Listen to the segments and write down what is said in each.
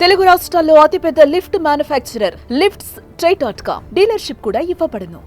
తెలుగు రాష్ట్రాల్లో అతిపెద్ద lift manufacturer lifts try dot com dealership కూడా ఇవ్వబడును.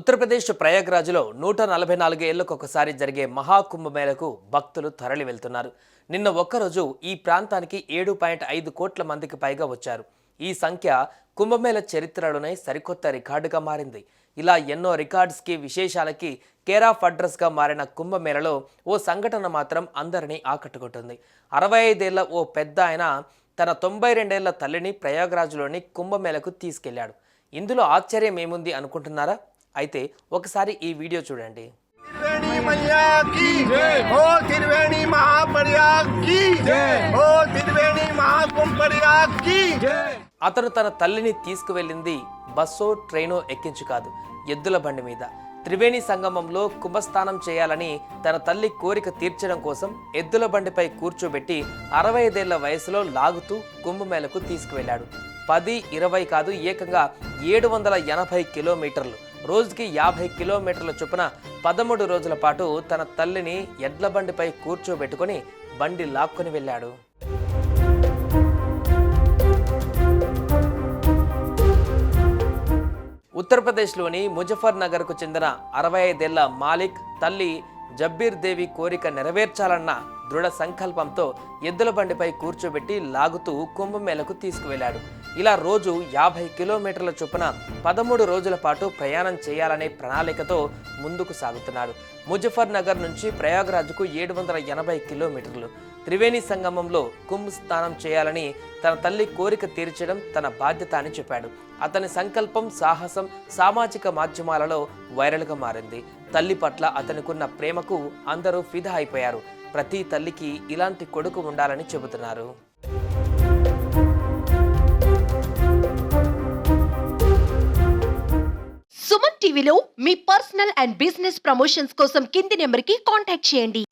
ఉత్తరప్రదేశ్ ప్రయాగ్రాజ్లో నూట నలభై నాలుగు ఏళ్ళకు ఒకసారి జరిగే మహాకుంభమేళకు భక్తులు తరలి వెళ్తున్నారు. నిన్న ఒక్కరోజు ఈ ప్రాంతానికి ఏడు పాయింట్ ఐదు కోట్ల మందికి పైగా వచ్చారు. ఈ సంఖ్య కుంభమేళ చరిత్రలోనే సరికొత్త రికార్డుగా మారింది. ఇలా ఎన్నో రికార్డ్స్కి విశేషాలకి కేరాఫ్ అడ్రస్గా మారిన కుంభమేళలో ఓ సంఘటన మాత్రం అందరినీ ఆకట్టుకుంటుంది. అరవై ఐదేళ్ళ ఓ పెద్ద ఆయన తన తొంభై రెండేళ్ళ తల్లిని ప్రయాగరాజులోని కుంభమేళకు తీసుకెళ్ళాడు. ఇందులో ఆశ్చర్యం ఏముంది అనుకుంటున్నారా? అయితే ఒకసారి ఈ వీడియో చూడండి. మహాపర్యాగ్ అతను తన తల్లిని తీసుకువెళ్ళింది బస్సో ట్రైనో ఎక్కించు కాదు ఎద్దుల బండి మీద. త్రివేణి సంగమంలో కుంభస్థానం చేయాలని తన తల్లి కోరిక తీర్చడం కోసం ఎద్దుల బండిపై కూర్చోబెట్టి అరవై ఐదేళ్ళ వయసులో లాగుతూ కుంభమేళకు తీసుకువెళ్ళాడు పది ఇరవై కాదు ఏకంగా ఏడు వందల ఎనభై కిలోమీటర్లు. రోజుకి యాభై కిలోమీటర్ల చొప్పున పదమూడు రోజుల పాటు తన తల్లిని ఎడ్ల బండిపై కూర్చోబెట్టుకొని బండి లాక్కొని వెళ్ళాడు. ఉత్తరప్రదేశ్లోని ముజఫర్నగర్కు చెందిన అరవై ఐదేళ్ళ మాలిక్ తల్లి జబ్బీర్ దేవి కోరిక నెరవేర్చాలన్న దృఢ సంకల్పంతో ఎద్దుల బండిపై కూర్చోబెట్టి లాగుతూ కుంభమేళకు తీసుకువెళ్ళాడు. ఇలా రోజు యాభై కిలోమీటర్ల చొప్పున పదమూడు రోజుల పాటు ప్రయాణం చేయాలనే ప్రణాళికతో ముందుకు సాగుతున్నాడు. ముజఫర్ నగర్ నుంచి ప్రయాగ్రాజ్కు ఏడు వందల ఎనభై కిలోమీటర్లు. త్రివేణి సంగమంలో కుంభ స్నానం చేయాలని తన తల్లి కోరిక తీర్చడం తన బాధ్యత అని చెప్పాడు. అతని సంకల్పం సాహసం సామాజిక మాధ్యమాలలో వైరల్గా మారింది. తల్లి పట్ల అతనికున్న ప్రేమకు అందరూ ఫిదా అయిపోయారు. ప్రతి తల్లికి ఇలాంటి కొడుకు ఉండాలని చెబుతున్నారు. సుమన్ టీవీలో మీ పర్సనల్ అండ్ బిజినెస్ ప్రమోషన్స్ కోసం కింది నెంబర్కి కాంటాక్ట్ చేయండి.